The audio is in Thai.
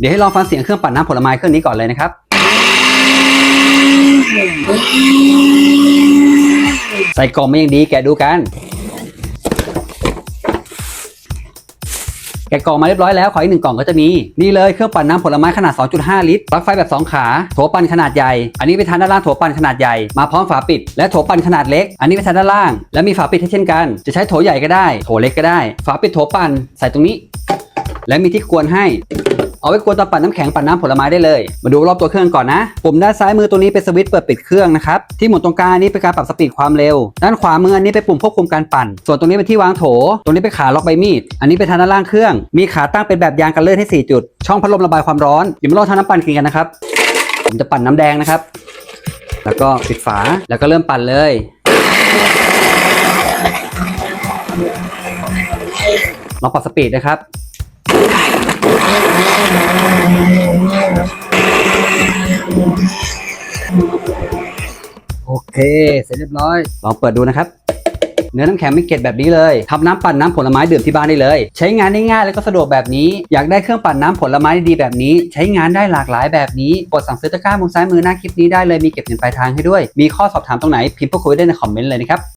เดี๋ยวให้ลองฟังเสียงเครื่องปั่นน้ำผลไม้เครื่องนี้ก่อนเลยนะครับใส่กล่องมาอย่างดีแกะดูกัน แกะกล่องมาเรียบร้อยแล้ว ขออีกหนึ่งกล่องก็จะมี นี่เลยเครื่องปั่นน้ำผลไม้ขนาด 2.5 ลิตรปลั๊กไฟแบบ 2 ขาโถปั่นขนาดใหญ่ อันนี้เป็นทางด้านล่างโถปั่นขนาดใหญ่มาพร้อมฝาปิด และโถปั่นขนาดเล็ก อันนี้เป็นทางด้านล่าง และมีฝาปิดให้เช่นกัน จะใช้โถใหญ่ก็ได้ โถเล็กก็ได้ ฝาปิดโถปั่นใส่ตรงนี้ และมีที่กวนให้ เอาไว้กวนตอนปั่นน้ำแข็งปั่นน้ำผลไม้ได้เลย มาดูรอบตัวเครื่องก่อนนะ ปุ่มด้านซ้ายมือตัวนี้เป็นสวิตช์เปิดปิดเครื่องนะครับ ที่หมุนตรงกลางนี้เป็นการปรับสปีดความเร็ว ด้านขวามืออันนี้เป็นปุ่มควบคุมการปั่น ส่วนตรงนี้เป็นที่วางโถ ตรงนี้เป็นขาล็อกใบมีด อันนี้เป็นทางด้านล่างเครื่อง มีขาตั้งเป็นแบบยางกันเลื่อนให้ 4 จุด ช่องพัดลมระบายความร้อน เดี๋ยวมาลองทำน้ำปั่นกินกันนะครับ ผมจะปั่นน้ำแดงนะครับ แล้วก็ปิดฝา แล้วก็เริ่มปั่นเลยลองปรับสปีดนะครับ โอเค เสร็จเรียบร้อย ลองเปิดดูนะครับ เนื้อน้ำแข็งไม่เกล็ดแบบนี้เลยทำน้ำปั่นน้ำผลไม้ดื่มที่บ้านได้เลย ใช้งานได้ง่ายและก็สะดวกแบบนี้ อยากได้เครื่องปั่นน้ำผลไม้ดีแบบนี้ ใช้งานได้หลากหลายแบบนี้ กดสั่งซื้อตะกร้ามุมซ้ายมือหน้าคลิปนี้ได้เลย มีเก็บเงินปลายทางให้ด้วย มีข้อสอบถามตรงไหนพิมพ์พูดคุยได้ในคอมเมนต์เลยนะครับ